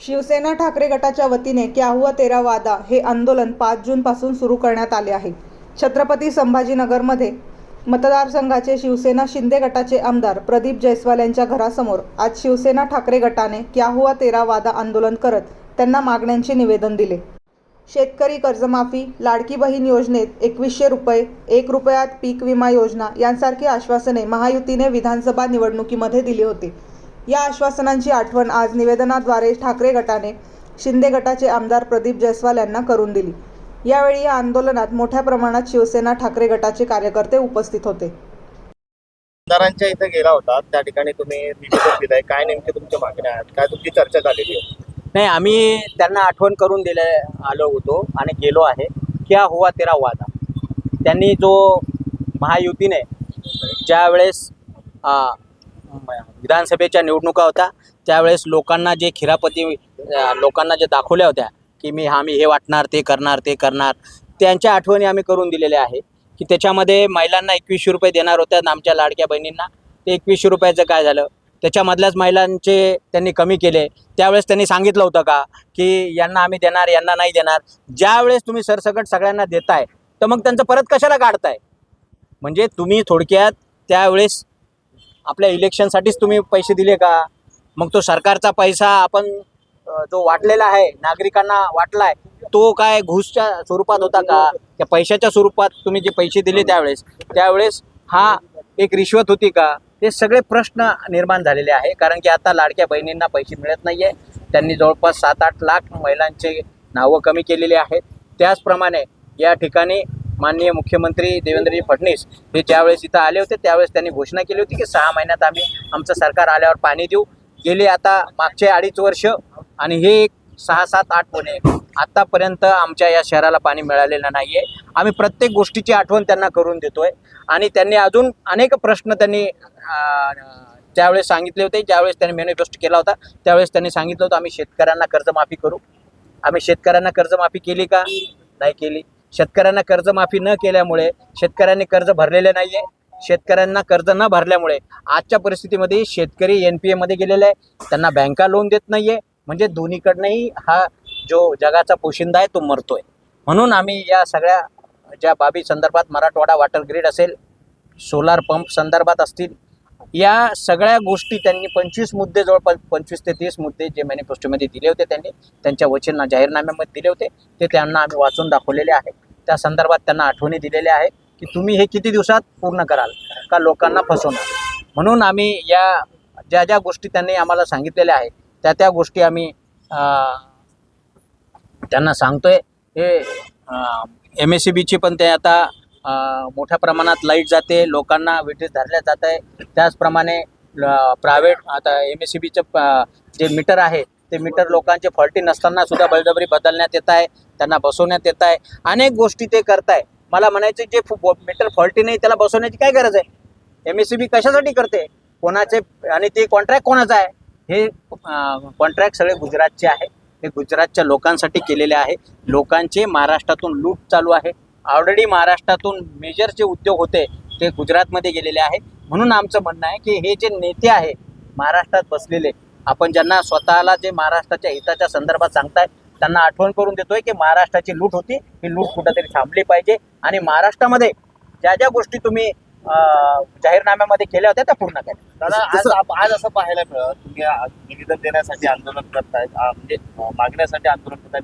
शिवसेना ठाकरे गटाच्या वतीने क्या हुआ तेरा वादा हे आंदोलन पाच जूनपासून सुरू करण्यात आले आहे. छत्रपती संभाजीनगरमध्ये मतदारसंघाचे शिवसेना शिंदे गटाचे आमदार प्रदीप जयस्वाल यांच्या घरासमोर आज शिवसेना ठाकरे गटाने क्या हुआ तेरा वादा आंदोलन करत त्यांना मागण्यांचे निवेदन दिले. शेतकरी कर्जमाफी लाडकी बहीण योजनेत एकवीसशे रुपये एक रुपयात पीक विमा योजना यांसारखी आश्वासने महायुतीने विधानसभा निवडणुकीमध्ये दिली होती. या आश्वासनांची आठवण आज निवेदनाद्वारे ठाकरे गटाने शिंदे गटाचे आमदार प्रदीप जयस्वाल यांना करून दिली. यावेळी या आंदोलनात मोठ्या प्रमाणात शिवसेना ठाकरे गटाचे कार्यकर्ते उपस्थित होते. आमदारांच्या इथे गेला होता. त्या ठिकाणी तुम्ही निवेदन दिलंय. काय नेमके तुमच्या मागण्या आहेत काय तुमची चर्चा झालेली आहे? नाही आम्ही त्यांना आठवण करून दिले आलो होतो आणि गेलो आहे क्या हुआ तेरा वादा त्यांनी जो महायुतीने ज्या वेळेस आ, म- विधानसभेच्या निवडणुका होत्या त्यावेळेस लोकांना जे खिरापती लोकांना जे दाखवल्या होत्या की मी आम्ही हे वाटणार ते करणार ते करणार त्यांच्या आठवणी आम्ही करून दिलेल्या आहे. की त्याच्यामध्ये महिलांना एकवीसशे रुपये देणार होत्या आमच्या लाडक्या बहिणींना. ते एकवीसशे रुपयाचं काय झालं? त्याच्यामधल्याच महिलांचे त्यांनी कमी केले. त्यावेळेस त्यांनी सांगितलं होतं का की यांना आम्ही देणार यांना नाही देणार. ज्यावेळेस तुम्ही सरसकट सगळ्यांना देताय तर मग त्यांचं परत कशाला काढताय? म्हणजे तुम्ही थोडक्यात त्यावेळेस आपल्या इलेक्शनसाठीच तुम्ही पैसे दिले का? मग तो सरकारचा पैसा आपण जो वाटलेला आहे नागरिकांना वाटला आहे तो काय घुसच्या स्वरूपात होता का? त्या पैशाच्या स्वरूपात तुम्ही जे पैसे दिले त्यावेळेस त्यावेळेस हा एक रिश्वत होती का? हे सगळे प्रश्न निर्माण झालेले आहे. कारण की आता लाडक्या बहिणींना पैसे मिळत नाही आहे त्यांनी जवळपास सात आठ लाख महिलांचे नावं कमी केलेली आहेत. त्याचप्रमाणे या ठिकाणी माननीय मुख्यमंत्री देवेंद्रजी फडणवीस हे ज्यावेळेस इथं आले होते त्यावेळेस त्यांनी घोषणा केली होती की सहा महिन्यात आम्ही आमचं सरकार आल्यावर पाणी देऊ. गेले आता मागचे अडीच वर्ष आणि हे एक सहा सात आठ महिने आत्तापर्यंत आमच्या या शहराला पाणी मिळालेलं नाही आहे आम्ही प्रत्येक गोष्टीची आठवण त्यांना करून देतोय. आणि त्यांनी अजून अनेक प्रश्न त्यांनी ज्यावेळेस सांगितले होते ज्यावेळेस त्यांनी मॅनिफेस्टो केला होता त्यावेळेस त्यांनी सांगितलं होतं आम्ही शेतकऱ्यांना कर्जमाफी करू. आम्ही शेतकऱ्यांना कर्जमाफी केली का? नाही केली. शेतकऱ्यांना कर्जमाफी न केल्यामुळे शेतकऱ्यांनी कर्ज भरलेले नाही आहे शेतकऱ्यांना कर्ज न भरल्यामुळे आजच्या परिस्थितीमध्ये शेतकरी एन पी एमध्ये गेलेले आहे त्यांना बँका लोन देत नाही आहे म्हणजे दोन्हीकडनंही हा जो जगाचा पोशिंदा आहे तो मरतोय. म्हणून आम्ही या सगळ्या ज्या बाबी संदर्भात मराठवाडा वॉटर ग्रीड असेल सोलार पंप संदर्भात असतील या सगळ्या गोष्टी त्यांनी पंचवीस मुद्दे जवळपास पंचवीस ते तीस मुद्दे जे मॅनिफेस्टोमध्ये दिले होते त्यांनी त्यांच्या वचन जाहीरनाम्यामध्ये दिले होते ते त्यांना आम्ही वाचून दाखवलेले आहे त्या संदर्भात त्यांना आठवणी दिलेल्या आहे की तुम्ही हे किती दिवसात पूर्ण कराल का लोकांना फसवणार? म्हणून आम्ही या ज्या ज्या गोष्टी त्यांनी आम्हाला सांगितलेल्या आहेत त्या त्या गोष्टी आम्ही त्यांना सांगतोय. हे एम एस सी बीची पण ते आता मोठ्या प्रमाणात लाइट जाते लोकांना विटीस धरल्या जात आहे. त्याचप्रमाणे प्रायव्हेट आता एम एस सी बीचं जे मीटर आहे ते मीटर लोकांचे फॉल्टी नसताना सुद्धा बळजबरी बदलण्यात येत आहे त्यांना बसवण्यात येत आहे. अनेक गोष्टी ते करताय. मला म्हणायचं जे मीटर फॉल्टी नाही त्याला बसवण्याची काय गरज आहे? एम एस सी बी कशासाठी करते? कोणाचे आणि ते कॉन्ट्रॅक्ट कोणाचं आहे? हे कॉन्ट्रॅक्ट सगळे गुजरातचे आहे. हे गुजरातच्या लोकांसाठी केलेले आहे. लोकांचे महाराष्ट्रातून लूट चालू आहे. ऑलरेडी महाराष्ट्रातून मेजर जे उद्योग होते ते गुजरातमध्ये गेलेले आहे. म्हणून आमचं म्हणणं आहे की हे जे नेते आहे महाराष्ट्रात बसलेले आपण ज्यांना स्वतःला जे महाराष्ट्राच्या हिताच्या संदर्भात सांगताय त्यांना आठवण करून देतोय की महाराष्ट्राची लूट होती. ही लूट कुठंतरी थांबली पाहिजे. आणि महाराष्ट्रामध्ये ज्या ज्या गोष्टी तुम्ही अं, जाहीरनाम्यामध्ये केल्या होत्या त्या पूर्ण करा दादा आज आज असं पाहायला मिळत तुम्ही निवेदन देण्यासाठी आंदोलन करतायत म्हणजे मागण्यासाठी आंदोलन करताय